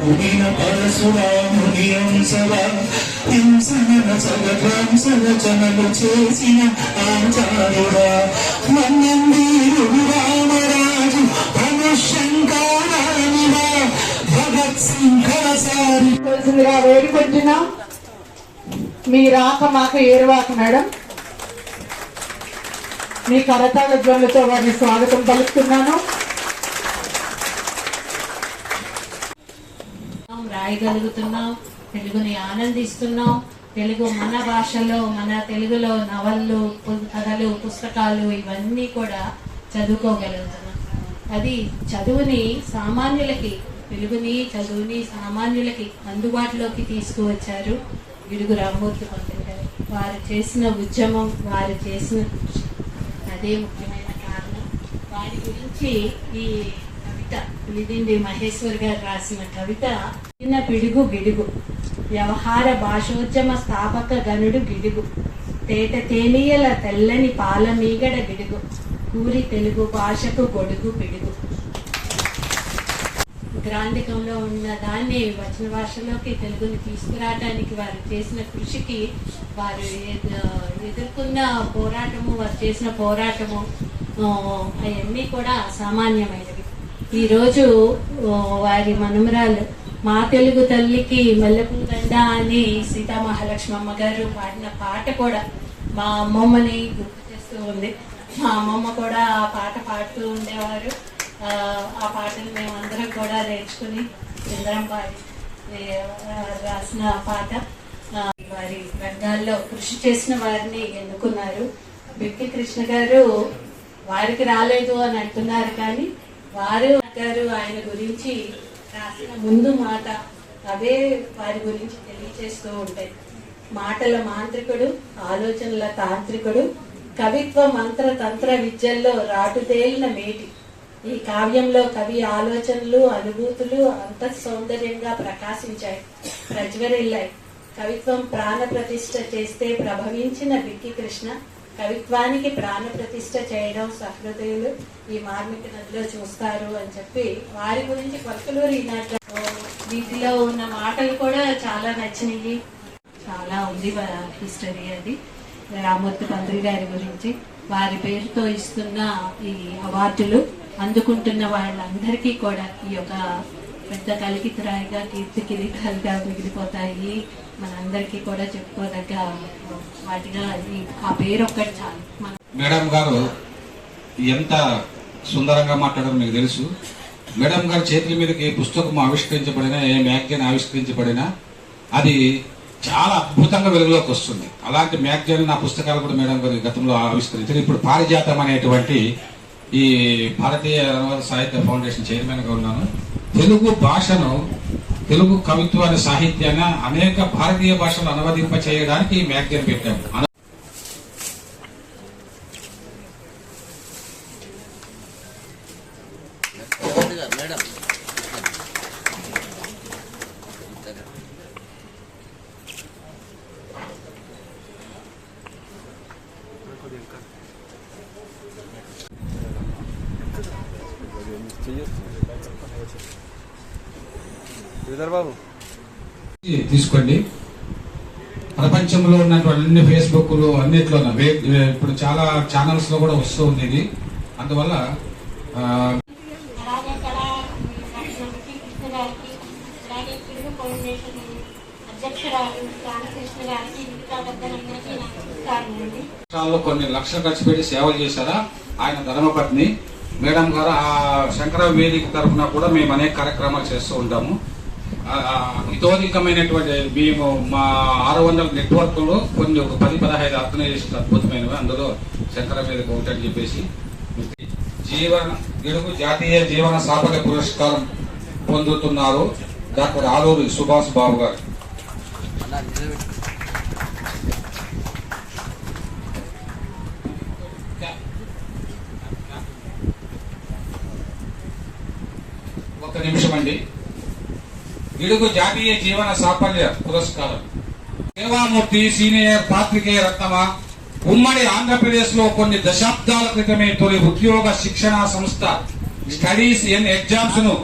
భూమిన పరశురాముని అంశవ హింసన సగధ్వంస రచనలు చేసిన ఆచార్యుడా. మన్నందీరుడు రామరాజు ధనుశంకారానివా. భగత్ సింగ్ సారి తెలిసిందిగా మీ రాక మాకు ఏరువాక మేడం. మీ కరతాళ ధ్వనులతో వారిని స్వాగతం పలుకుతున్నాను. రాయగలుగుతున్నాం తెలుగుని ఆనందిస్తున్నాం తెలుగు మన భాషలో మన తెలుగులో నవళ్ళు కథలు పుస్తకాలు ఇవన్నీ కూడా చదువుకోగలుగుతున్నాం. అది చదువుని సామాన్యులకి తెలుగుని చదువుని సామాన్యులకి అందుబాటులోకి తీసుకువచ్చారు గిడుగు రామూర్తి పంతులు గారు. వారు చేసిన ఉద్యమం వారు చేసిన కృషి. అదే ముఖ్యమైన కారణం. వారి గురించి ఈ కవిత పులిదిండి మహేశ్వర్ గారు రాసిన కవిత చిన్న పిడుగు గిడుగు వ్యవహార భాషోద్యమ స్థాపక గనుడు గిడుగు తేట తేనీయల తెల్లని పాల మీగడ గిడుగు కూరి తెలుగు భాషకు గొడుగు పిడుగు గ్రాంధికంలో ఉన్న దాన్ని వచన భాషలోకి తెలుగుని తీసుకురావడానికి వారు చేసిన కృషికి వారు ఎదుర్కొన్న పోరాటము వారు చేసిన పోరాటము అవన్నీ కూడా అసామాన్యమైనవి ఈరోజు వారి మనుమరాలు మా తెలుగు తల్లికి మల్లెపూదండ అని సీతామహాలక్ష్మమ్మ గారు పాడిన పాట కూడా మా అమ్మమ్మని గుర్తు చేస్తూ ఉంది. మా అమ్మమ్మ కూడా ఆ పాట పాడుతూ ఉండేవారు. ఆ, పాటను మేమందరం కూడా నేర్చుకుని చిందరం పాడి రాసిన పాట. వారి రంగాల్లో కృషి చేసిన వారిని ఎన్నుకున్నారు. బిక్కి కృష్ణ గారు వారికి రాలేదు అని అంటున్నారు కానీ వారు గారు ఆయన గురించి రాసిన ముందు మాట అవే వారి గురించి తెలియచేస్తూ ఉంటాయి. మాటల మాంత్రికుడు ఆలోచనల తాంత్రికుడు కవిత్వ మంత్ర తంత్ర విద్యల్లో రాటుదేలిన మేటి. ఈ కావ్యంలో కవి ఆలోచనలు అనుభూతులు అంత సౌందర్యంగా ప్రకాశించాయి. ప్రజ్వరిల్లాయి. కవిత్వం ప్రాణ ప్రతిష్ట చేస్తే ప్రభవించిన బిక్కి కృష్ణ కవిత్వానికి ప్రాణ ప్రతిష్ట చేయడం సహృదయులు ఈ మార్మిక నదిలో చూస్తారు అని చెప్పి వారి గురించి కొలకలూరి ఈనాటి వీటిలో ఉన్న మాటలు కూడా చాలా నచ్చినాయి చాలా ఉంది హిస్టరీ అది. రామూర్తి పంతులు గారి గురించి వారి పేరుతో ఇస్తున్న ఈ అవార్డులు అందుకుంటున్న వాళ్ళందరికీ కూడా ఈ యొక్క పెద్ద కలికితురాయిగా కీర్తి కిరీటాలుగా మిగిలిపోతాయి. మనందరికీ కూడా చెప్పుకోదగ్గ వాటిగా ఆ పేరు ఒక్కటి చాలు మేడం గారు ఎంత సుందరంగా మాట్లాడారు మీకు తెలుసు. మేడం గారి చేతుల మీదకి ఏ పుస్తకం ఆవిష్కరించబడినా ఏ మ్యాగజైన్ ఆవిష్కరించబడినా అది చాలా అద్భుతంగా వెలుగులోకి వస్తుంది. అలాంటి మ్యాగజైన్ నా పుస్తకాలు కూడా మేడం గారు గతంలో ఆవిష్కరించారు. ఇప్పుడు పారిజాతం అనేటువంటి ఈ భారతీయ అనువాద సాహిత్య ఫౌండేషన్ చైర్మన్గా ఉన్నాను. తెలుగు భాషను తెలుగు కవిత్వాన్ని సాహిత్యాన్ని అనేక భారతీయ భాషలు అనువదింప చేయడానికి ఈ మ్యాగజైన్ పెట్టాము మేడం బాబు తీసుకోండి. ప్రపంచంలో ఉన్నటువంటి అన్ని ఫేస్బుక్లు అన్నిట్లో ఇప్పుడు చాలా ఛానల్స్లో కూడా వస్తూ ఉంది ఇది అందువల్ల కొన్ని లక్షలు ఖర్చు పెట్టి సేవలు చేశారా? ఆయన ధర్మపత్ని. మేడం గారు ఆ శంకర వేదిక తరఫున కూడా మేము అనేక కార్యక్రమాలు చేస్తూ ఉంటాము. ఇతోధికమైనటువంటి మేము మా ఆరు వందల నెట్వర్క్లో కొన్ని ఒక పది పదహైదు ఆర్గనైజేషన్ అద్భుతమైనవి. అందులో చక్ర మీద ఒకటి అని చెప్పేసి జీవన గెలుగు జాతీయ జీవన సాఫల్య పురస్కారం పొందుతున్నారు డాక్టర్ ఆలూరి సుభాష్ బాబు గారు. ఒక్క నిమిషం అండి. గిడుగు జాతీయ జీవన సాఫల్య పురస్కారం. సేవామూర్తి సీనియర్ పాత్రికేయ రత్నమ ఉమ్మడి ఆంధ్రప్రదేశ్లో కొన్ని దశాబ్దాల క్రితమే తొలి ఉద్యోగ శిక్షణ సంస్థ స్టడీస్ ఎన్ ఎగ్జామ్స్ను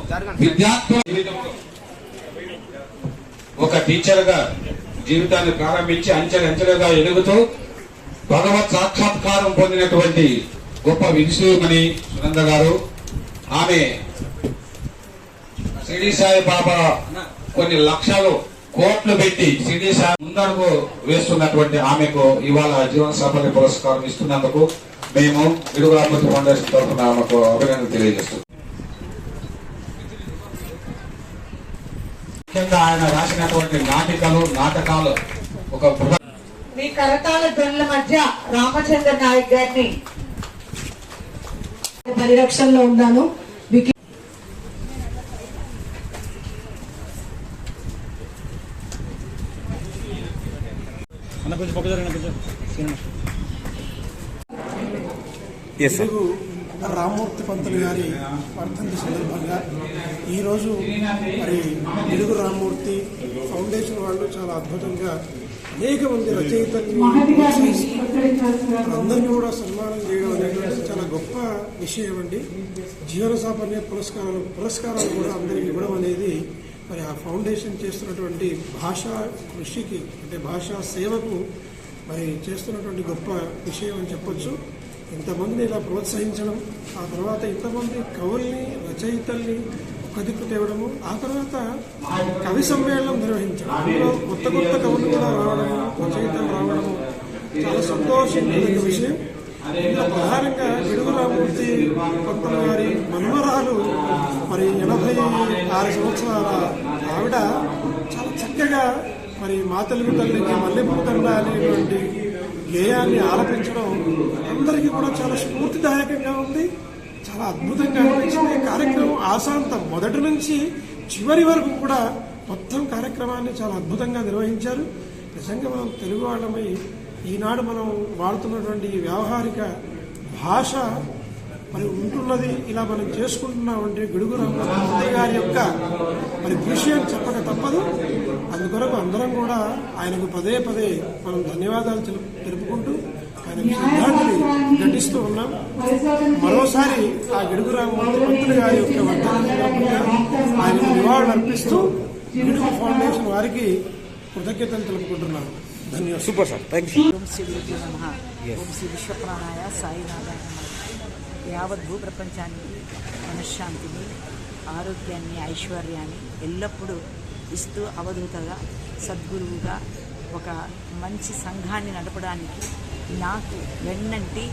విద్యార్థుల ఒక టీచర్గా జీవితాన్ని ప్రారంభించి అంచెలంచెలుగా ఎదుగుతూ భగవత్ సాక్షాత్కారం పొందినటువంటి గొప్ప విదుషుమణి సునంద గారు. ఆమె షిరిడి సాయి బాబా కొన్ని లక్షలు కోట్లు పెట్టి షిరిడి ముందడుగు వేస్తున్నటువంటి ఆమెకు ఇవాళ జీవన సాఫల్య పురస్కారం ఇస్తున్నందుకు మేము ఇడుగురాపతి ఫౌండేషన్ తరఫున ఆమెకు అభినందన తెలియజేస్తున్నాం. ముఖ్యంగా ఆయన రాసినటువంటి నాటికలు నాటకాలు ఒక మీ కరతాల ధ్వనుల మధ్య రామచంద్ర నాయక్ గారిని పరిరక్షణలో ఉన్నాను. తెలుగు రామ్మూర్తి పంతులు గారి వర్ధంతి సందర్భంగా ఈరోజు మరి తెలుగు రామ్మూర్తి ఫౌండేషన్ వాళ్ళు చాలా అద్భుతంగా అనేక మంది రచయితల్ని అందరినీ కూడా సన్మానం చేయడం అనేటువంటి చాలా గొప్ప విషయం అండి. జీవన సాఫల్య పురస్కారాలు పురస్కారాలు కూడా అందరికి ఇవ్వడం అనేది మరి ఆ ఫౌండేషన్ చేస్తున్నటువంటి భాషా కృషికి అంటే భాషా సేవకు మరి చేస్తున్నటువంటి గొప్ప విషయం అని చెప్పొచ్చు. ఇంతమందిని ఇలా ప్రోత్సహించడం ఆ తర్వాత ఇంతమంది కవుల్ని రచయితల్ని ఒక దిక్కు తేవడము ఆ తర్వాత కవి సమ్మేళనం నిర్వహించడం. అందులో కొత్త కొత్త కవులు కూడా రావడము రచయితలు రావడము చాలా సంతోషం విషయం. ప్రధానంగా పిడుగు రామూర్తి పంతులు గారి మనవరాలు మరి ఎనభై ఆరు సంవత్సరాల ఆవిడ చాలా చక్కగా మరి మా తెలుగు తల్లికి మల్లెపూల దండ అనేటువంటి గేయాన్ని ఆలపించడం అందరికీ కూడా చాలా స్ఫూర్తిదాయకంగా ఉంది. చాలా అద్భుతంగా అనిపించింది. కార్యక్రమం ఆశాంతం మొదటి నుంచి చివరి వరకు కూడా మొత్తం కార్యక్రమాన్ని చాలా అద్భుతంగా నిర్వహించారు. నిజంగా మనం తెలుగు వాళ్ళమై ఈనాడు మనం వాడుతున్నటువంటి ఈ వ్యావహారిక భాష మరి ఉంటున్నది ఇలా మనం చేసుకుంటున్నామంటే గిడుగు రామచంద్ర గారి యొక్క మరి కృషి అని చెప్పక తప్పదు. అందుకొరకు అందరం కూడా ఆయనకు పదే పదే మనం ధన్యవాదాలు తెలుపుకుంటూ ఆయన శ్రద్ధాంజలి ఘటిస్తూ ఉన్నాం. మరోసారి ఆ గిడుగు రామచంద్ర గారి యొక్క వర్ధంతి ఆయనకు నివాళులు అర్పిస్తూ గిడుగు ఫౌండేషన్ వారికి కృతజ్ఞతలు తెలుపుకుంటున్నాను. ధన్యవాదాలు. Super sir. థ్యాంక్ యూ గురుభ్యో నమ. ఓం శ్రీ విశ్వప్రాణాయ సాయినాథాయ నమః. యావత్ భూప్రపంచానికి మనశ్శాంతిని ఆరోగ్యాన్ని ఐశ్వర్యాన్ని ఎల్లప్పుడూ ఇస్తూ అవధూతగా సద్గురువుగా ఒక మంచి సంఘాన్ని నడపడానికి నాకు వెన్నంటి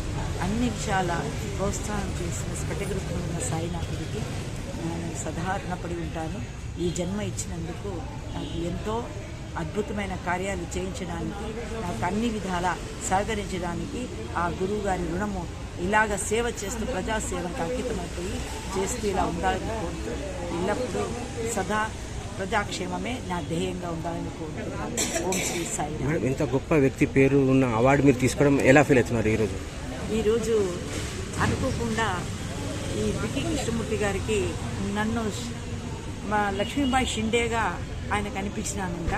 అన్ని విషయాల ప్రోత్సాహం చేసిన స్ఫటికృతం ఉన్న సాయినాథుడికి నేను సదా రుణపడి ఉంటాను. ఈ జన్మ ఇచ్చినందుకు నాకు ఎంతో అద్భుతమైన కార్యాలు చేయించడానికి నాకు అన్ని విధాల సహకరించడానికి ఆ గురువు గారి రుణము ఇలాగ సేవ చేస్తూ ప్రజాసేవకు అంకితమైపోయి చేస్తూ ఇలా ఉండాలని కోరుతూ ఎల్లప్పుడూ సదా ప్రజాక్షేమమే నా ధ్యేయంగా ఉండాలని కోరుతున్నాను. ఓం శ్రీ సాయి ఇంత గొప్ప వ్యక్తి పేరు ఉన్న అవార్డు మీరు తీసుకోవడం ఎలా ఫీల్ అవుతున్నారు ఈరోజు? ఈరోజు అనుకోకుండా ఈ బికి కృష్ణమూర్తి గారికి నన్ను మా లక్ష్మీబాయి షిండేగా ఆయన కనిపించినానంట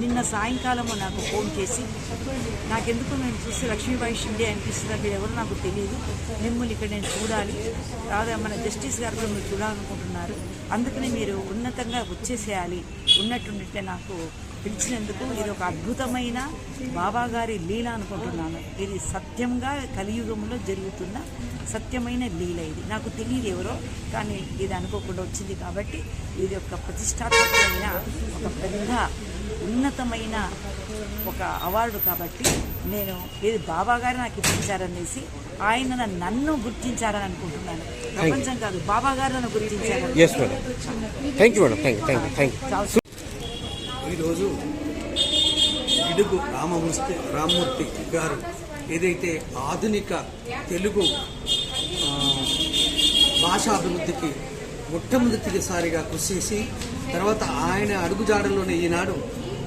నిన్న సాయంకాలము నాకు ఫోన్ చేసి నాకెందుకు నేను చూసి లక్ష్మీబాయి షిండే అనిపిస్తుంది మీరు ఎవరు నాకు తెలియదు మిమ్మల్ని ఇక్కడ నేను చూడాలి. రాదా మన జస్టిస్ గారు కూడా మీరు చూడాలనుకుంటున్నారు. అందుకని మీరు ఉన్నతంగా వచ్చేసేయాలి. ఉన్నట్టుండితే నాకు పిలిచినందుకు ఇది ఒక అద్భుతమైన బాబాగారి లీల అనుకుంటున్నాను. ఇది సత్యంగా కలియుగంలో జరుగుతున్న సత్యమైన లీల ఇది. నాకు తెలియదు ఎవరో కానీ ఇది అనుకోకుండా వచ్చింది కాబట్టి ఇది ఒక ప్రతిష్టాత్మకమైన ఒక పెద్ద ఉన్నతమైన ఒక అవార్డు కాబట్టి నేను ఇది బాబా గారు నాకు ఇప్పించారనేసి ఆయన నన్ను గుర్తించారని అనుకుంటున్నాను. ప్రపంచం కాదు బాబా గారు నన్ను చాలా. ఈరోజు ఇడుగు రామమూర్తి రామ్మూర్తి గారు ఏదైతే ఆధునిక తెలుగు భాషాభివృద్ధికి మొట్టమొదటిసారిగా కృషి చేసి తర్వాత ఆయన అడుగుజాడల్లోనే ఈనాడు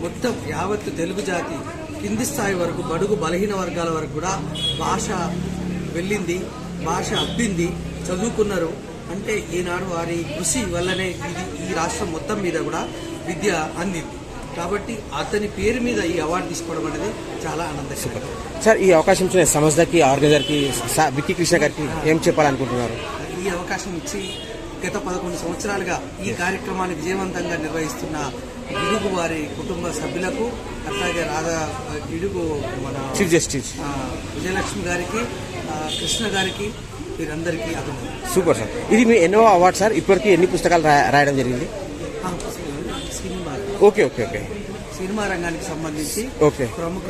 మొత్తం యావత్ తెలుగు జాతి కింది స్థాయి వరకు బడుగు బలహీన వర్గాల వరకు కూడా భాష వెళ్ళింది భాష అబ్బింది చదువుకున్నారు. అంటే ఈనాడు వారి కృషి వల్లనే ఇది ఈ రాష్ట్రం మొత్తం మీద కూడా విద్య అందింది. కాబట్టి అతని పేరు మీద ఈ అవార్డు తీసుకోవడం అనేది చాలా ఆనందకరం. సార్ ఈ అవకాశం ఇచ్చిన సంస్థకి ఆర్గనైజర్కి విక్కీ కృష్ణ గారికి ఏం చెప్పాలనుకుంటున్నారు? ఈ అవకాశం ఇచ్చి గత పదకొండు సంవత్సరాలుగా ఈ కార్యక్రమాన్ని విజయవంతంగా నిర్వహిస్తున్న ఇడుగు వారి కుటుంబ సభ్యులకు అట్లాగే రాధా ఇడుగు మన చీఫ్ జస్టిస్ విజయలక్ష్మి గారికి కృష్ణ గారికి వీరందరికీ అభినందనలు. సూపర్ సార్ ఇది మీ ఎన్నో అవార్డ్ సార్ ఇప్పటికీ ఎన్ని పుస్తకాలు రాయడం జరిగింది? Cinema. Okay okay okay. Cinema రంగానికి సంబంధించి ఓకే. ప్రముఖ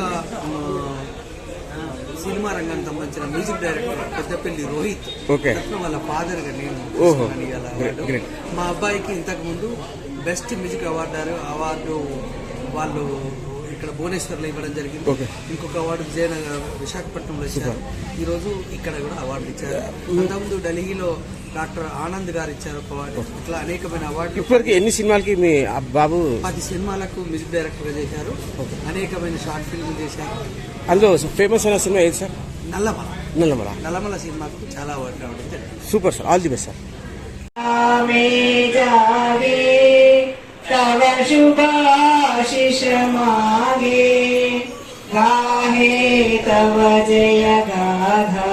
సినిమా రంగానికి సంబంధించిన music director Peddapalli Rohit. Okay. వాళ్ళ ఫాదర్గా నేను. మా అబ్బాయికి ఇంతకు ముందు బెస్ట్ మ్యూజిక్ అవార్డు అవార్డు వాళ్ళు ఇక్కడ భువనేశ్వర్లో ఇవ్వడం జరిగింది. ఇంకొక అవార్డు విజయనగర్ విశాఖపట్నంలో ఇచ్చారు. ఈరోజు ఇక్కడ కూడా అవార్డు ఇచ్చారు. అంతకుముందు ఢిల్లీలో డాక్టర్ ఆనంద్ గారు ఇచ్చారు ఒక అవార్డు. ఇట్లా అనేకమైన అవార్డు ఇప్పటికి ఎన్ని సినిమాలకి మీ బాబు పది సినిమాలకు మ్యూజిక్ డైరెక్టర్గా చేశారు అనేకమైన షార్ట్ ఫిల్మ్ చేశారు. అందులో ఫేమస్ అయిన సినిమా ఏది సార్? నల్లమల. నల్లమల. నల్లమల సినిమాకు చాలా అవార్డు రావడం super sir. All the best sir. तव शुभाशिषमागे गाहे तव जय गाधा